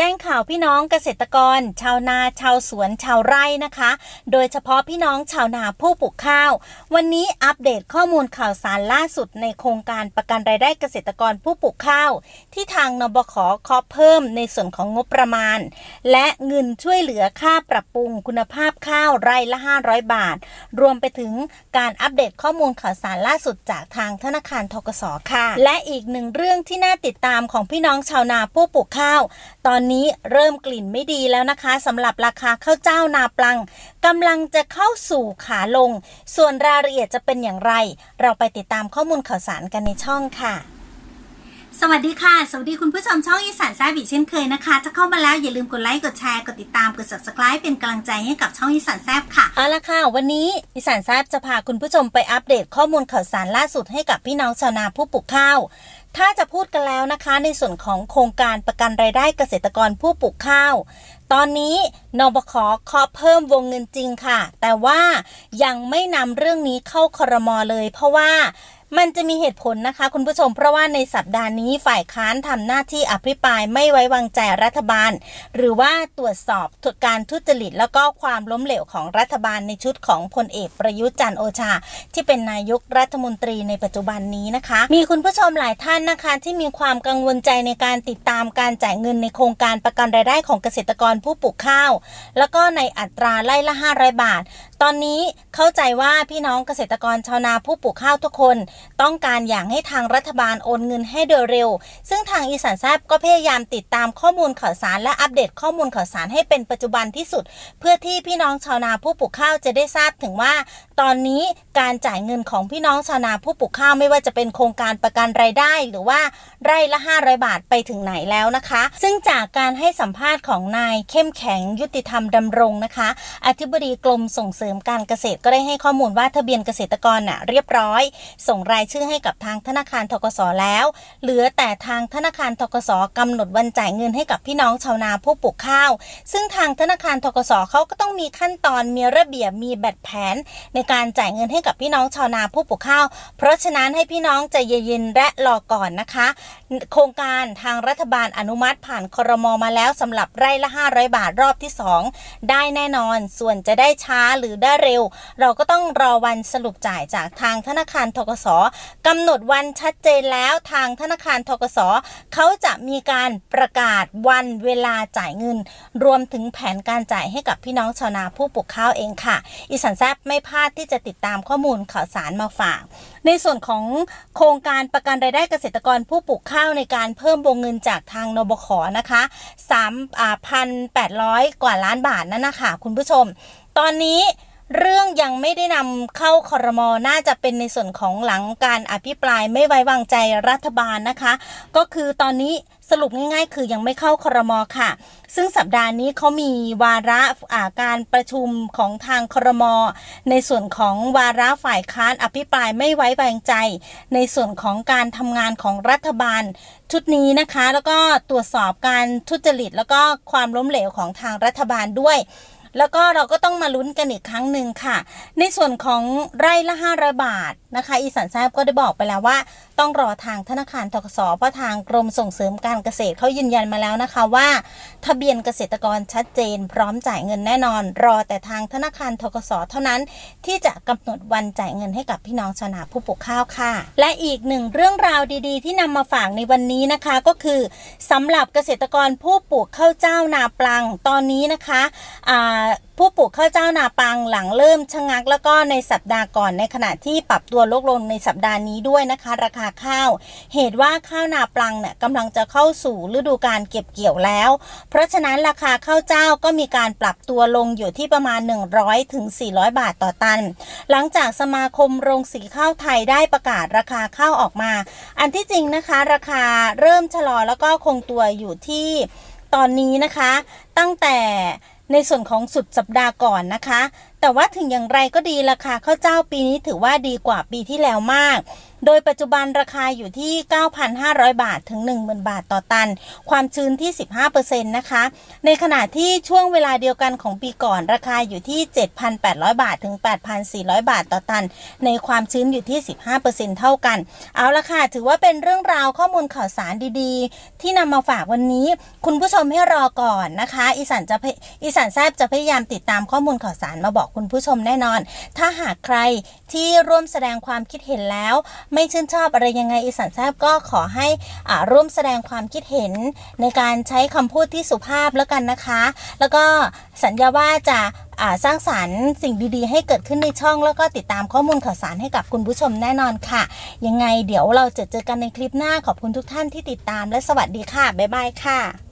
จ้งข่าวพี่น้องเกษตรกร ชาวนาชาวสวนชาวไร่นะคะ โดยเฉพาะพี่น้องชาวนาผู้ปลูกข้าว วันนี้อัปเดตข้อมูลข่าวสารล่าสุดในโครงการประกันรายได้เกษตรกรผู้ปลูกข้าว ที่ทางนบขเคาะเพิ่มในส่วนของงบประมาณ และเงินช่วยเหลือค่าปรับปรุงคุณภาพข้าวไร่ละ 500 บาท รวมไปถึงการอัปเดตข้อมูลข่าวสารล่าสุดจากทางธนาคารทกสค่ะ และอีกหนึ่งเรื่องที่น่าติดตามของพี่น้องชาวนาผู้ปลูกข้าว ตอนนี้เริ่มกลิ่นไม่ดีแล้วนะคะสำหรับราคาข้าวเจ้านาปลังกำลังจะเข้าสู่ขาลง ส่วนรายละเอียดจะเป็นอย่างไร เราไปติดตามข้อมูลข่าวสารกันในช่องค่ะ สวัสดีค่ะ สวัสดีคุณผู้ชมช่องอีสานแซบอีกเช่นเคยนะคะ ถ้าเข้ามาแล้วอย่าลืมกดไลค์ กดแชร์ กดติดตาม กด subscribe เป็นกำลังใจให้กับช่องอีสานแซบค่ะ เอาละค่ะ วันนี้อีสานแซบจะพาคุณผู้ชมไปอัปเดตข้อมูลข่าวสารล่าสุดให้กับพี่น้องชาวนาผู้ปลูกข้าว ถ้าจะพูดกันแล้วนะคะ ในส่วนของโครงการประกันรายได้เกษตรกรผู้ปลูกข้าว ตอนนี้นบขเคาะเพิ่มวงเงินจริงค่ะ แต่ว่ายังไม่นำเรื่องนี้เข้าครมเลย เพราะว่า มันจะมีเหตุผลนะคะ คุณผู้ชมเพราะว่าในสัปดาห์นี้ฝ่ายค้านทำหน้าที่อภิปรายไม่ไว้วางใจรัฐบาล หรือว่าตรวจสอบการทุจริตแล้วก็ความล้มเหลวของรัฐบาลในชุดของพลเอกประยุทธ์จันโอชา ที่เป็นนายกรัฐมนตรีในปัจจุบันนี้นะคะ มีคุณผู้ชมหลายท่านนะคะ ที่มีความกังวลใจในการติดตามการจ่ายเงินในโครงการประกันรายได้ของเกษตรกรผู้ปลูกข้าว แล้วก็ในอัตราไล่ละ 500 บาท ตอนนี้เข้าใจว่าพี่น้องเกษตรกรชาวนาผู้ปลูกข้าวทุกคน ต้องการอย่างให้ทางรัฐบาลโอนเงินให้โดยเร็ว ซึ่งทางอีสานแซบก็พยายามติดตามข้อมูลข่าวสารและอัปเดตข้อมูลข่าวสารให้เป็นปัจจุบันที่สุด เพื่อที่พี่น้องชาวนาผู้ปลูกข้าวจะได้ทราบถึงว่า ตอนนี้การจ่ายเงินของพี่น้องชาวนาผู้ปลูกข้าวไม่ว่าจะเป็นโครงการประกันรายได้ หรือว่าไร่ละ 500 บาทไปถึงไหนแล้วนะคะ ซึ่งจากการให้สัมภาษณ์ของนายเข้มแข็งยุติธรรมดำรงนะคะ อธิบดีกรมส่งเสริมการเกษตรก็ได้ให้ข้อมูลว่าทะเบียนเกษตรกรน่ะเรียบร้อย ส่งรายชื่อให้กับทางธนาคารทกสแล้ว เหลือแต่ทางธนาคารทกสกำหนดวันจ่ายเงินให้กับพี่น้องชาวนาผู้ปลูกข้าว ซึ่งทางธนาคารทกสเขาก็ต้องมีขั้นตอนมีระเบียบมีแบบแผน ในการจ่ายเงินให้กับพี่น้องชาวนาผู้ปลูกข้าว เพราะฉะนั้นให้พี่น้องใจเย็นๆและรอก่อนนะคะ โครงการทางรัฐบาลอนุมัติผ่านครมมาแล้วสำหรับไร่ละ 500 บาทรอบที่ 2 ได้แน่นอน ส่วนจะได้ช้าหรือได้เร็ว เราก็ต้องรอวันสรุปจ่ายจากทางธนาคารทกสกำหนดวันชัดเจนแล้วทางธนาคารทกสเขาจะมีการประกาศวันเวลาจ่ายเงิน รวมถึงแผนการจ่ายให้กับพี่น้องชาวนาผู้ปลูกข้าวเองค่ะ อีสานแซบไม่พลาดที่จะติดตามข้อมูลข่าวสารมาฝาก ในส่วนของโครงการประกันรายได้เกษตรกรผู้ปลูกข้าวในการเพิ่มวงเงินจากทางนบขนะคะ3,800 กว่าล้านบาทนั่นนะคะคุณผู้ชม ตอนนี้ เรื่องยังไม่ได้นำเข้าคอรมอน่าจะเป็นในส่วนของหลังการอภิปรายไม่ไว้วางใจรัฐบาลนะคะ ก็คือตอนนี้สรุปง่ายๆ คือยังไม่เข้าคอรมอค่ะ ซึ่งสัปดาห์นี้เขามีวาระาการประชุมของทางคอรมอในส่วนของวาระฝ่ายค้านอภิปรายไม่ไว้วางใจ ในส่วนของการทำงานของรัฐบาล ชุดนี้นะคะ แล้วก็ตรวจสอบการทุจริต แล้วก็ความล้มเหลวของทางรัฐบาลด้วย แล้วก็เราก็ต้องมาลุ้นกันอีกครั้งหนึ่งค่ะ ในส่วนของไร่ละ500บาทนะคะ อีสานแซบก็ได้บอกไปแล้วว่า ต้องรอทางธนาคารทกสเพราะทางกรมส่งเสริมการเกษตรเขายืนยันมาแล้วนะคะว่า ทะเบียนเกษตรกรชัดเจน พร้อมจ่ายเงินแน่นอน รอแต่ทางธนาคารทกสเท่านั้น ที่จะกำหนดวันจ่ายเงินให้กับพี่น้องชาวนาผู้ปลูกข้าวค่ะ และอีกหนึ่งเรื่องราวดีๆ ที่นำมาฝากในวันนี้นะคะก็คือสำหรับเกษตรกรผู้ปลูกข้าวเจ้านาปลังตอนนี้นะคะอ่าผู้ปลูกข้าวเจ้านาปังหลังเริ่มชะงัก แล้วก็ในสัปดาห์ก่อนในขณะที่ปรับตัวลดลงในสัปดาห์นี้ด้วยนะคะ ราคาข้าว เหตุว่าข้าวนาปังเนี่ยกำลังจะเข้าสู่ฤดูการเก็บเกี่ยวแล้ว เพราะฉะนั้นราคาข้าวเจ้าก็มีการปรับตัวลงอยู่ที่ประมาณ 100ถึง400 บาทต่อตัน หลังจากสมาคมโรงสีข้าวไทยได้ประกาศราคาข้าวออกมา อันที่จริงนะคะ ราคาเริ่มชะลอแล้วก็คงตัวอยู่ที่ตอนนี้นะคะ ตั้งแต่ ในส่วนของสุดสัปดาห์ก่อนนะคะ แต่ว่าถึงอย่างไรก็ดีราคาข้าวเจ้าปีนี้ถือว่าดีกว่าปีที่แล้วมาก โดยปัจจุบันราคาอยู่ที่ 9,500 บาทถึง 10,000 บาทต่อตัน ความชื้นที่ 15%นะคะ ในขณะที่ช่วงเวลาเดียวกันของปีก่อนราคาอยู่ที่ 7,800 บาทถึง 8,400 บาทต่อตัน ในความชื้นอยู่ที่ 15%เท่ากัน เอาละค่ะ ถือว่าเป็นเรื่องราวข้อมูลข่าวสารดีๆ ที่นำมาฝากวันนี้ คุณผู้ชมให้รอก่อนนะคะ อีสานจะอีสานแซบจะพยายามติดตามข้อมูลข่าวสารมาบอกคุณผู้ชมแน่นอน ถ้าหากใครที่ร่วมแสดงความคิดเห็นแล้วไม่ชื่นชอบอะไรยังไงอีสานแซบก็ขอให้อ่าร่วมแสดงความคิดเห็นในการใช้คำพูดที่สุภาพแล้วกันนะคะ แล้วก็สัญญาว่าจะอ่าสร้างสารรค์สิ่งดีๆ ให้เกิดขึ้นในช่อง แล้วก็ติดตามข้อมูลข่าวสารให้กับคุณผู้ชมแน่นอนค่ะ ยังไงเดี๋ยวเราจะเจอกันในคลิปหน้าขอบคุณทุกท่านที่ติดตามและสวัสดีค่ะ บ๊ายบายค่ะ